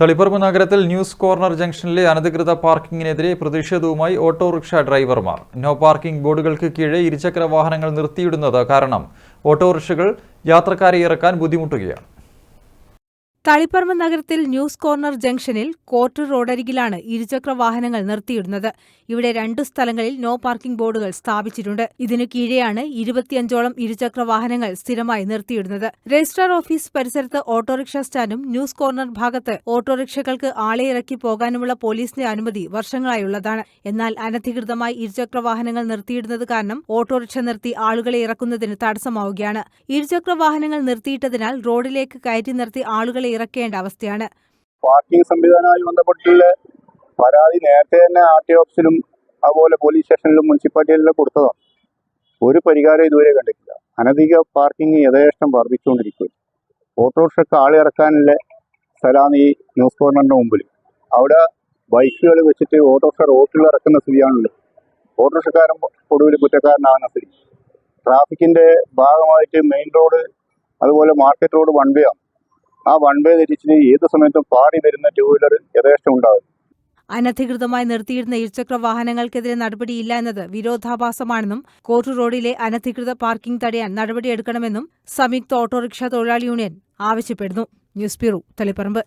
തളിപ്പറമ്പ് നഗരത്തിൽ news corner ജംഗ്ഷനിലെ അനധികൃത പാർക്കിങ്ങിനെതിരെ പ്രതിഷേധവുമായി ഓട്ടോറിക്ഷ ഡ്രൈവർമാർ. നോ പാർക്കിംഗ് ബോർഡുകൾക്ക് കീഴെ ഇരുചക്ര വാഹനങ്ങൾ നിർത്തിയിടുന്നത് കാരണം ഓട്ടോറിക്ഷകൾ യാത്രക്കാരെ ഇറക്കാൻ ബുദ്ധിമുട്ടുകയാണ്. തളിപ്പറമ്പ് നഗരത്തിൽ ന്യൂസ് കോർണർ ജംഗ്ഷനിൽ കോർട്ട് റോഡരികിലാണ് ഇരുചക്ര വാഹനങ്ങൾ നിർത്തിയിടുന്നത്. ഇവിടെ രണ്ടു സ്ഥലങ്ങളിൽ നോ പാർക്കിംഗ് ബോർഡുകൾ സ്ഥാപിച്ചിട്ടുണ്ട്. ഇതിനു കീഴെയാണ് ഇരുപത്തിയഞ്ചോളം ഇരുചക്ര വാഹനങ്ങൾ സ്ഥിരമായി നിർത്തിയിടുന്നത്. രജിസ്ട്രാർ ഓഫീസ് പരിസരത്ത് ഓട്ടോറിക്ഷ സ്റ്റാൻഡും ന്യൂസ് കോർണർ ഭാഗത്ത് ഓട്ടോറിക്ഷകൾക്ക് ആളെ ഇറക്കി പോകാനുമുള്ള പോലീസിന്റെ അനുമതി വർഷങ്ങളായുള്ളതാണ്. എന്നാൽ അനധികൃതമായി ഇരുചക്ര വാഹനങ്ങൾ നിർത്തിയിടുന്നത് കാരണം ഓട്ടോറിക്ഷ നിർത്തി ആളുകളെ ഇറക്കുന്നതിന് തടസ്സമാവുകയാണ്. ഇരുചക്ര വാഹനങ്ങൾ നിർത്തിയിട്ടതിനാൽ റോഡിലേക്ക് കയറ്റി നിർത്തി ആളുകളെ ഇറക്കേണ്ട അവസ്ഥയാണ്. പാർക്കിംഗ് സംവിധാനവുമായി ബന്ധപ്പെട്ടുള്ള പരാതി നേരത്തെ തന്നെ ആർ ടി ഓഫീസിലും അതുപോലെ പോലീസ് സ്റ്റേഷനിലും മുനിസിപ്പാലിറ്റിയിലും കൊടുത്തതാണ്. ഒരു പരിഹാരം ഇതുവരെ കണ്ടിട്ടില്ല. അനധിക പാർക്കിംഗ് യഥേഷ്ടം വർദ്ധിച്ചുകൊണ്ടിരിക്കുകയും ഓട്ടോറിക്ഷക്ക് ആളിറക്കാനുള്ള സ്ഥലമാണ് ഈ ന്യൂസ് കോർണറിന്റെ മുമ്പിൽ അവിടെ ബൈക്കുകൾ വെച്ചിട്ട് ഓട്ടോറിക്ഷ റോട്ടിൽ ഇറക്കുന്ന സ്ഥിതിയാണുള്ളത്. ഓട്ടോറിക്ഷക്കാരൻ ഒടുവിൽ കുറ്റക്കാരനാകുന്ന സ്ഥിതി. ട്രാഫിക്കിന്റെ ഭാഗമായിട്ട് മെയിൻ റോഡ് അതുപോലെ മാർക്കറ്റ് റോഡ് വൺ വേ ആണ്. ആ വൺ വേ തിരിച്ചിന് ഏത് സമയത്തും പാടി വരുന്ന ടൂ വീലർ യഥേഷ്ടം ഉണ്ടാകും അനധികൃതമായി നിർത്തിയിരുന്ന ഇരുചക്ര വാഹനങ്ങൾക്കെതിരെ നടപടിയില്ല എന്നത് വിരോധാഭാസമാണെന്നും കോർട്ട് റോഡിലെ അനധികൃത പാർക്കിംഗ് തടയാൻ നടപടിയെടുക്കണമെന്നും സംയുക്ത ഓട്ടോറിക്ഷ തൊഴിലാളി യൂണിയൻ ആവശ്യപ്പെടുന്നു. News bureau Taliparamba.